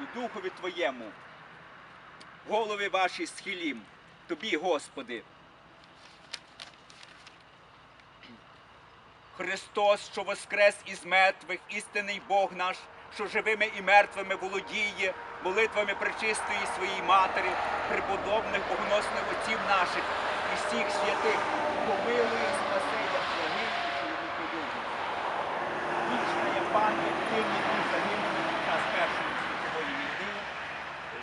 і Духові Твоєму. Голови ваші схилім, Тобі, Господи. Христос, що воскрес із мертвих, істинний Бог наш, що живими і мертвими володіє, молитвами пречистої своїй матері, преподобних богоносних отців наших і всіх святих, помилує спасення загиблих і любить. Вічна є пам'ять тим, які загинули під час Першої світової війни,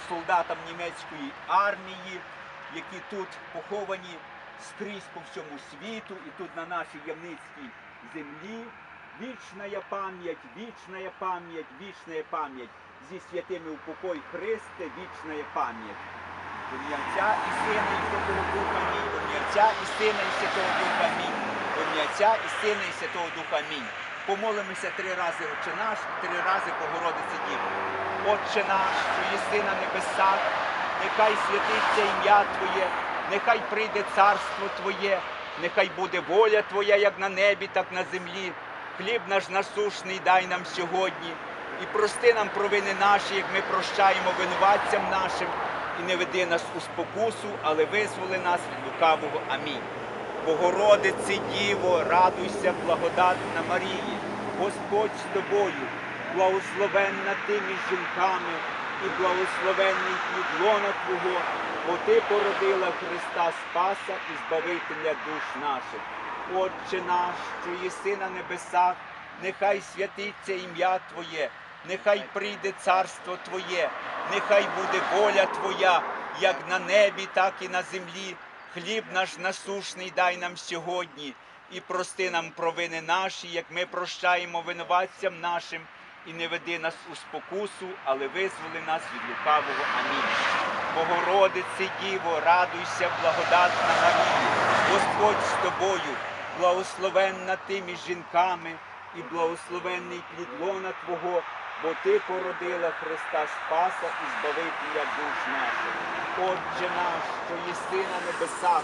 солдатам німецької армії, які тут поховані скрізь по всьому світу і тут на нашій Явницькій землі. Вічна пам'ять, вічна пам'ять, вічна пам'ять. Зі святими упокой Христе, вічна пам'ять. Отця і Сина і Святого Духа ім'я Отця і Сина і Святого Духа ім'я Отця і Сина і Святого Духа Амінь. Помолимося три рази Отче наш, три рази Богородице Діво. Отче наш, що єси на небесах, нехай святиться ім'я Твоє, нехай прийде царство Твоє, нехай буде воля Твоя, як на небі, так на землі. Хліб наш насушний дай нам сьогодні. І прости нам провини наші, як ми прощаємо винуватцям нашим, і не веди нас у спокусу, але визволи нас від лукавого. Амінь. Богородице Діво, радуйся, благодатна Марії, Господь з тобою, благословенна ти між жінками, і благословенний плід лона Твого, бо ти породила Христа Спаса і Збавителя душ наших. Отче наш, що єси на небесах, нехай святиться ім'я Твоє, нехай прийде царство Твоє, нехай буде воля Твоя, як на небі, так і на землі. Хліб наш насушний дай нам сьогодні, і прости нам провини наші, як ми прощаємо винуватцям нашим, і не веди нас у спокусу, але визволи нас від лукавого. Амінь. Богородице Діво, радуйся, благодатна Марія, Господь з тобою, благословенна ти між жінками, і благословенний плідлона Твого, бо ти породила Христа Спаса і Збавителя душ наших. Отче наш, що єси на небесах,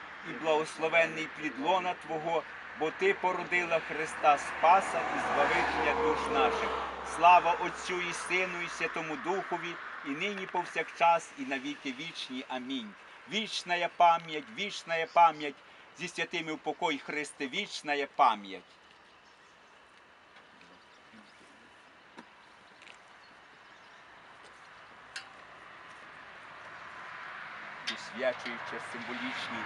і благословенний плід лона Твого, бо ти породила Христа Спаса і Збавителя душ наших. Слава Отцю і Сину, і Святому Духові, і нині повсякчас, і навіки вічні. Амінь. Вічна пам'ять, вічна пам'ять, зі святими в покой Христе, вічна пам'ять. Освячуючи символічні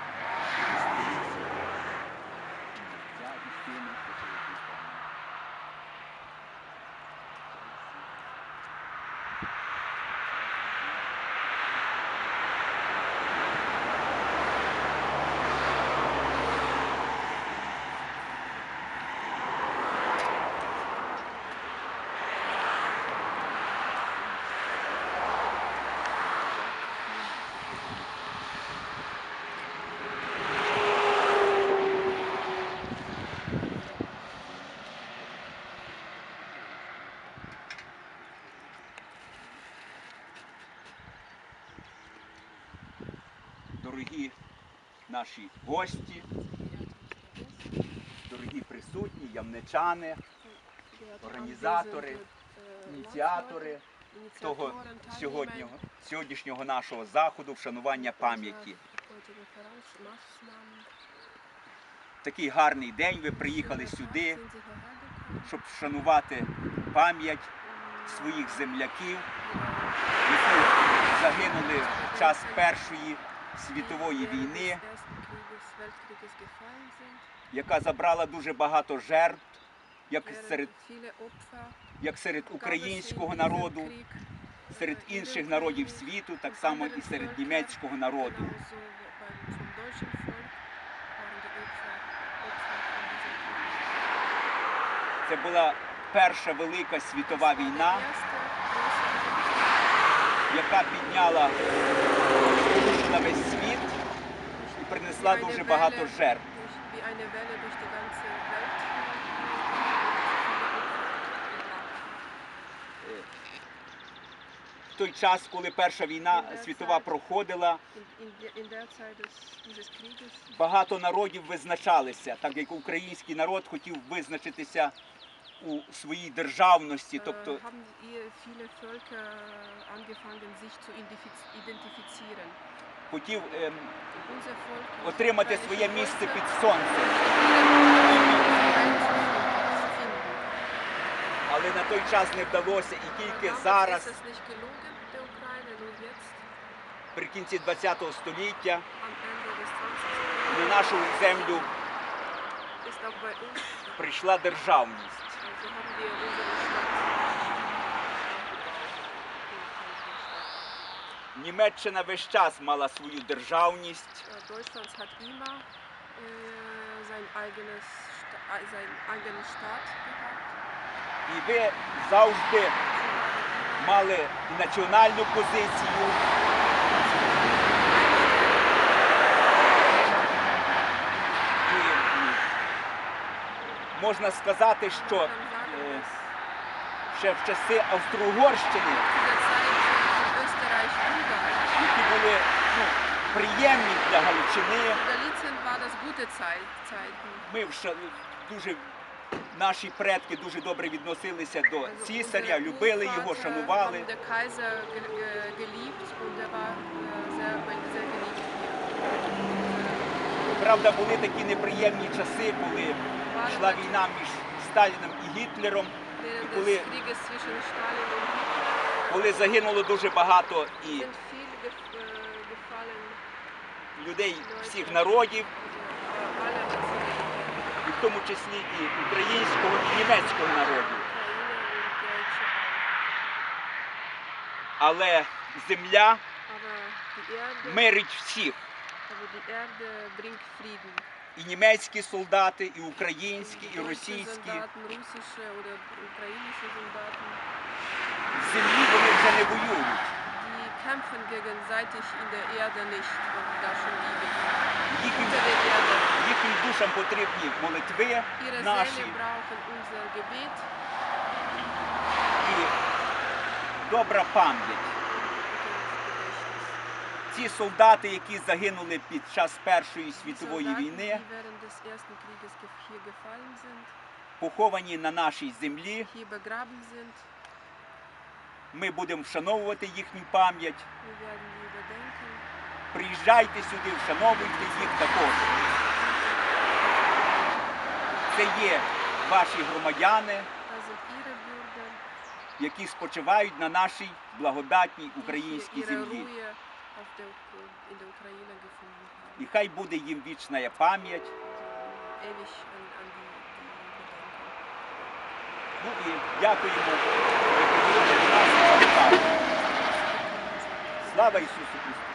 дорогі наші гості, дорогі присутні, ямничани, організатори, ініціатори того сьогоднішнього, сьогоднішнього нашого заходу вшанування пам'яті. Такий гарний день. Ви приїхали сюди, щоб вшанувати пам'ять своїх земляків, які загинули в час Першої світової війни, яка забрала дуже багато жертв, як серед, як серед українського народу, серед інших народів світу, так само і серед німецького народу. Це була перша велика світова війна, яка підняла на весь світ і принесла дуже багато жертв. В той час, коли Перша війна світова проходила, багато народів визначалися, так як український народ хотів визначитися у своїй державності, äh, тобто хотів ем, отримати своє місце під сонцем. Але на той час не вдалося, і тільки зараз, при кінці ХХ століття, am Ende des 20. на нашу землю прийшла державність. Німеччина весь час мала свою державність, Äh, Deutschland hat immer äh, sein, eigenes, sein eigenen Staat і ви завжди мали національну позицію. І можна сказати, що е, ще в часи Австро-Угорщини, zu der Zeit in Österreich-Ungarn, які були ну, приємні для Галичини, ми вша- дуже наші предки дуже добре відносилися до цісаря, любили його, шанували. Правда, були такі неприємні часи, коли йшла війна між Сталіном і Гітлером, Während коли, коли загинуло дуже багато і äh, людей всіх народів, äh, і в тому числі і українського і німецького народів. Auch. Але земля мирить всіх. І німецькі солдати, і українські, і російські. Землі вони вже не воюють. Kämpfen gegenseitig in der Erde nicht und da schon liegen. Їхнім, Unter der Erde. їхнім душам потрібні молитви Ihre наші Seele brauchen unser Gebet і добра пам'ять. und unser Gedächtnis. Ці солдати, які загинули під час Першої світової війни, die während des Ersten Krieges ge- hier gefallen sind, поховані на нашій землі. hier begraben sind, Ми будемо вшановувати їхню пам'ять. Приїжджайте сюди, вшановуйте їх також. Це є ваші громадяни, які спочивають на нашій благодатній українській землі. І хай буде їм вічна пам'ять. Ну і дякуємо. Слава Ісусу Христу!